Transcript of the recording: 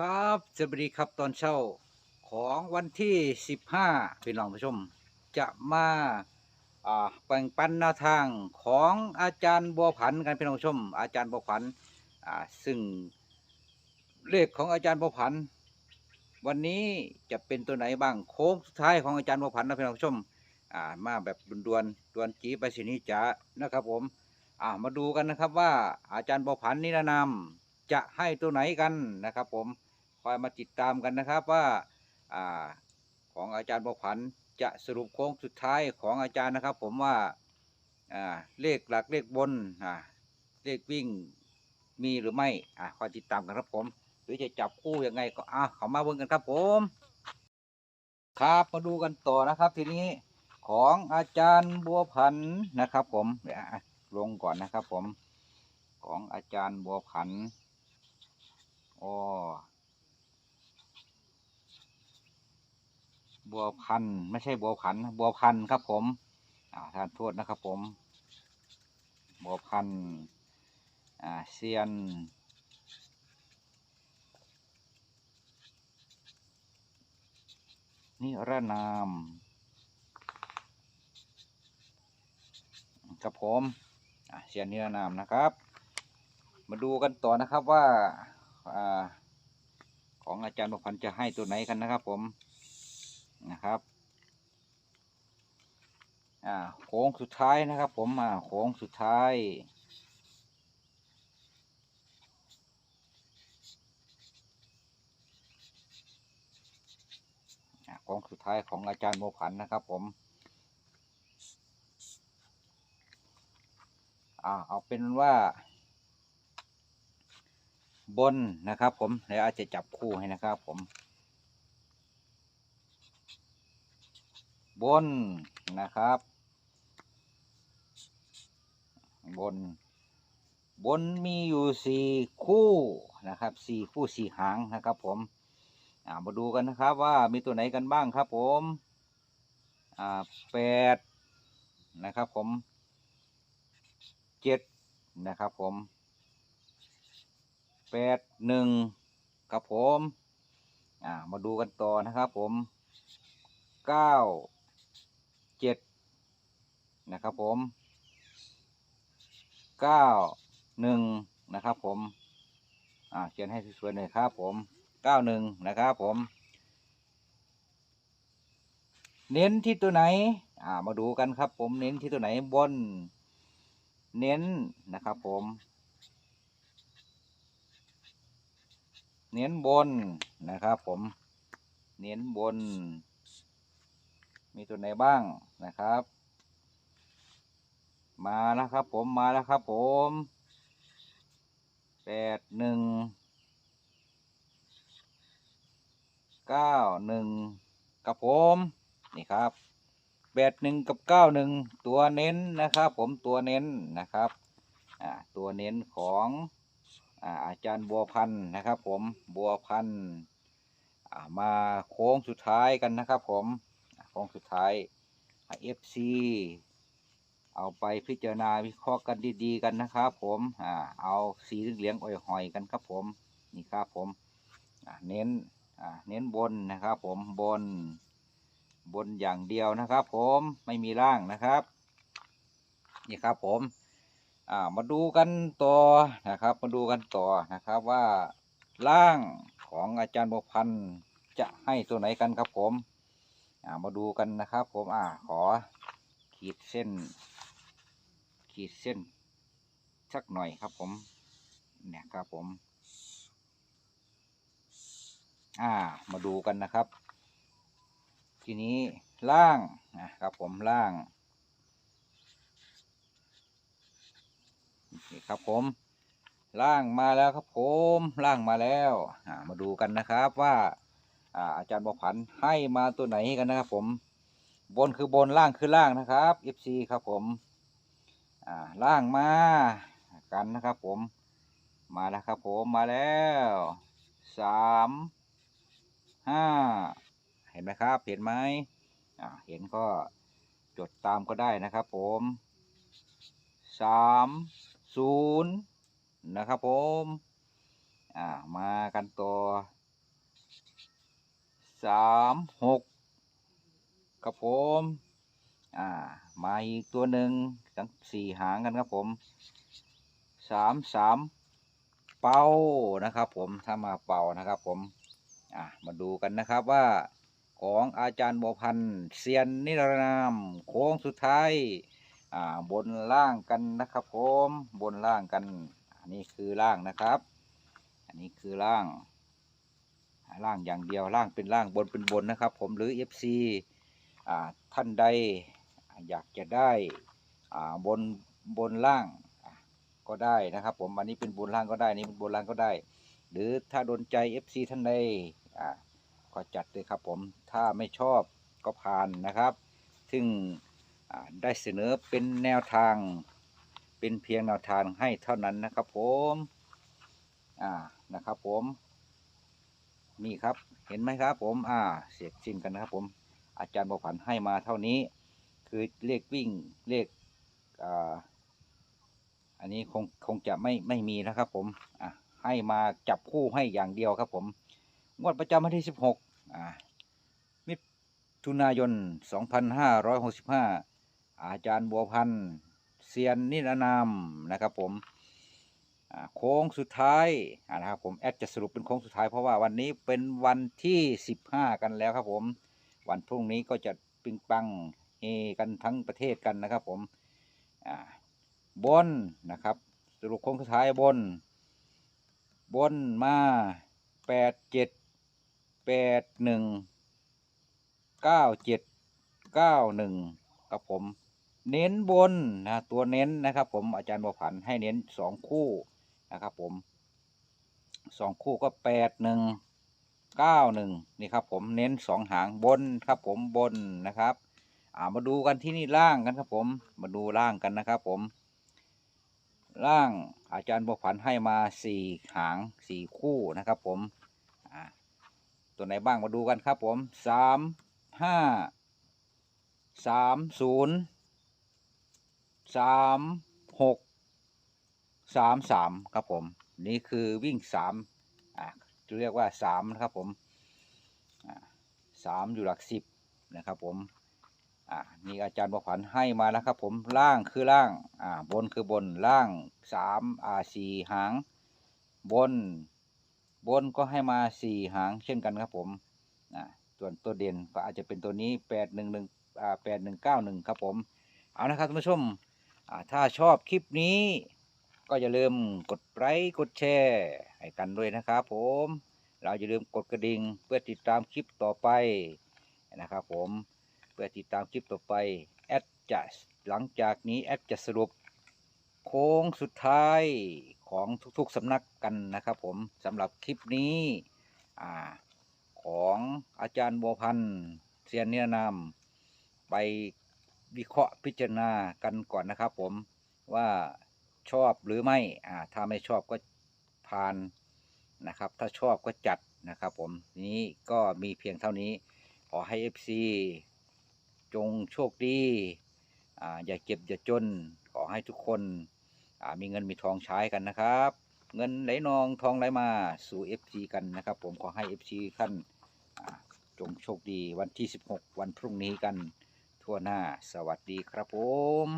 ครับสวัสดีครับตอนเช้าของวันที่ 15พี่น้องผู้ชม จะมาแบ่งปันแนวทางของอาจารย์บัวผันกันพี่น้องผู้ชม อาจารย์บัวผันซึ่งเลขของอาจารย์บัวผัน วันนี้จะเป็นตัวไหนบ้างโค้งสุดท้ายของอาจารย์บัวผันนะพี่น้องผู้ชมมาแบบด่วนๆด่วนจีไปสินี้จ๋านะครับผมมาดูกันนะครับว่าอาจารย์บัวผันนิรนาม จะให้ตัวไหนกันนะครับ ผมคอยมาติดตามกันนะครับว่าอ่าของอาจารย์ประพันธ์จะสรุปโค้งสุดท้ายของอาจารย์นะครับ ผมว่าอ่าเลขหลักเลขบนอ่าเลขวิ่งมีหรือไม่อ่าคอยติดตามกันครับผม หรือจะจับคู่ยังไงก็อ่าเขามาเบิ่งกันครับผม ครับมาดูกันต่อนะครับ ทีนี้ของอาจารย์บัวพันธ์นะครับ ผมเดี๋ยวลงก่อนนะครับ ผม ของอาจารย์บัวพันธ์ อ๋อบัวพันไม่ใช่บัวพันบัวพันครับผม อ่าทานโทษนะครับผม บัวพันอ่าเซียนนิระนามครับผมอ่าเซียนนิรนามนะครับ มาดูกันต่อนะครับว่า อ่าของอาจารย์บัวพันธ์จะให้ตัวไหนกันนะครับผมนะครับอ่าโค้งสุดท้ายนะครับ ผมอ่าโค้งสุดท้ายอ่าโค้งสุดท้ายของอาจารย์โมผันนะครับผมอ่าเอาเป็นว่า บนนะครับ ผมเดี๋ยวอาจจะจับคู่ให้นะครับ ผม บนนะครับ บน บนมีอยู่สี่คู่นะครับสี่คู่สี่หางนะครับ ผมามาดูกันนะครับว่ามีตัวไหนกันบ้างครับ ผมแปดนะครับ ผมเจ็ดนะครับ ผม แปดหนึ่งครับผม อ่า มาดูกันต่อนะครับผมเก้าเจ็ดนะครับผมเก้าหนึ่งนะครับผม อ่า เขียนให้สวยๆหน่อยครับผมเก้าหนึ่งนะครับผม เน้นที่ตัวไหน อ่า มาดูกันครับผม เน้นที่ตัวไหนบน เน้นนะครับผม เน้นบนนะครับ ผม เน้นบน มีตัวไหนบ้างนะครับ มาแล้วครับ ผมมาแล้วครับ ผมแปดหนึ่งเก้าหนึ่งกับผมนี่ครับแปดหนึ่งกับเก้าหนึ่งตัวเน้นนะครับ ผมตัวเน้นนะครับอ่าตัวเน้นของ อาจารย์บัวพันธ์นะครับ ผมบัวพันธ์มาโค้งสุดท้ายกันนะครับ ผมโค้งสุดท้ายเอฟซีเอาไปพิจารณาวิเคราะห์กันดีๆกันนะครับ ผมอเอาสีเหลืองๆอ่อยหอยกันครับผมนี่ครับผมเน้นเน้นบนนะครับ ผมบนบนอย่างเดียวนะครับ ผมไม่มีล่างนะครับ นี่ครับผม อ่ามาดูกันต่อนะครับ มาดูกันต่อนะครับว่าล่างของอาจารย์บพันธ์จะให้ตัวไหนกันครับผมอ่ามาดูกันนะครับผมอ่าขอขีดเส้น ขีดเส้นสักหน่อยครับผมเนี่ยครับผม อ่ามาดูกันนะครับ ทีนี้ล่างนะครับผมล่าง นี่ครับผมล่างมาแล้วครับผมล่างมาแล้วมาดูกันนะครับว่าอาอาจารย์บอกผันให้มาตัวไหนกันนะครับผมบนคือบนล่างคือล่างนะครับ FC ครับผมล่างมากันนะครับผมมาแล้วครับผมมาแล้วสามห้าเห็นไหมครับ เห็นไหมเห็นก็จดตามก็ได้นะครับผมสาม ศูนย์นะครับผมอ่ามากันตัวสามหกครับผมอ่ามาอีกตัวหนึ่งทั้งสี่หางกันครับผมสามสามเป้านะครับผมถ้ามาเป่านะครับผมอ่ามาดูกันนะครับว่าของอาจารย์บัวพันธ์เซียนนิรนามโค้งสุดท้าย อ่าบนล่างกันนะครับผมบนล่างกัน อันนี้คือล่างนะครับ อันนี้คือล่างล่างอย่างเดียวล่างเป็นล่างบนเป็นบนนะครับ ผมหรือ FC อ่าท่านใดอยากจะได้อ่าบนบนล่างก็ได้นะครับ ผมอันนี้เป็นบนล่างก็ได้นี่เป็นบนล่างก็ได้ หรือถ้าโดนใจ FC ท่านใดอ่าก็จัดเลยครับผมถ้าไม่ชอบก็ผ่านนะครับ ซึ่ง ได้เสนอเป็นแนวทางเป็นเพียงแนวทางให้เท่านั้นนะครับผมอ่านะครับผมนี่ครับเห็นไหมครับผมอ่าเสร็จสิ้นกันนะครับผมอาจารย์ประพันให้มาเท่านี้ คือเลขวิ่งเลขอ่าอันนี้คงคงจะไม่ไม่มีนะครับผมอะให้มาจับคู่ให้อย่างเดียวครับผม งวดประจำวันที่สิบหกอ่ามิถุนายน 2565 อาจารย์บัวพันธ์เซียนนิรนามนะครับผมโค้งสุดท้ายนะครับผมแอดจะสรุปเป็นโค้งสุดท้ายเพราะว่าวันนี้เป็นวันที่ 15 กันแล้วครับผม วันพรุ่งนี้ก็จะปิงปังเฮกันทั้งประเทศกันนะครับผมบนนะครับ สรุปโค้งสุดท้ายบน บนมา8 7 8 1เก้าเจ็ดเก้าหนึ่งครับผม เน้นบนนะตัวเน้นนะครับ ผมอาจารย์บัวผันให้เน้นสองคู่นะครับ ผมสองคู่ก็แปดหนึ่งเก้าหนึ่งนี่ครับ ผมเน้นสองหางบนครับ ผมบนนะครับอ่ามาดูกันที่นี่ล่างกันครับ ผมมาดูล่างกันนะครับ ผมล่างอาจารย์บัวผันให้มาสี่หางสี่คู่นะครับ ผมอ่าตัวไหนบ้างมาดูกันครับ ผมสามห้าสามศูนย์ สามหกสามสามครับผม นี่คือวิ่งสามอ่าจะเรียกว่าสามนะครับผมสามอยู่หลักสิบนะครับผมอ่านี่อาจารย์ประขวัญให้มาแล้วครับผมล่างคือล่างอ่าบนคือบนล่างสามอ่าสี่หาง บนบนก็ให้มาสี่หางเช่นกันครับผมอ่าส่วนตัวเด่นก็อาจจะเป็นตัวนี้แปดหนึ่งหนึ่งอ่าแปดหนึ่งเก้าหนึ่งครับผมเอานะครับท่านผู้ชม ถ้าชอบคลิปนี้ ก็อย่าลืมกดไลค์กดแชร์ ให้กันด้วยนะครับผม เราอย่าลืมกดกระดิ่งเพื่อติดตามคลิปต่อไปนะครับผมเพื่อติดตามคลิปต่อไปแอดจะหลังจากนี้แอดจะสรุปโค้งสุดท้ายของทุกๆสำนักกันนะครับผมสำหรับคลิปนี้อของอาจารย์บัวพันธ์เซียนเนียนามไป วิเคราะห์พิจารณากันก่อนนะครับ ผมว่าชอบหรือไม่อ่าถ้าไม่ชอบก็ผ่านนะครับ ถ้าชอบก็จัดนะครับ ผมนี้ก็มีเพียงเท่านี้ ขอให้ FC จงโชคดีอ่าอย่าเก็บอย่าจน ขอให้ทุกคนอ่ามีเงินมีทองใช้กันนะครับ เงินไหลนองทองไหลมาสู่ FC กันนะครับ ผมขอให้ FC ท่านจงโชคดีวันที่ 16 วันพรุ่งนี้กัน ทั่วหน้า สวัสดีครับผม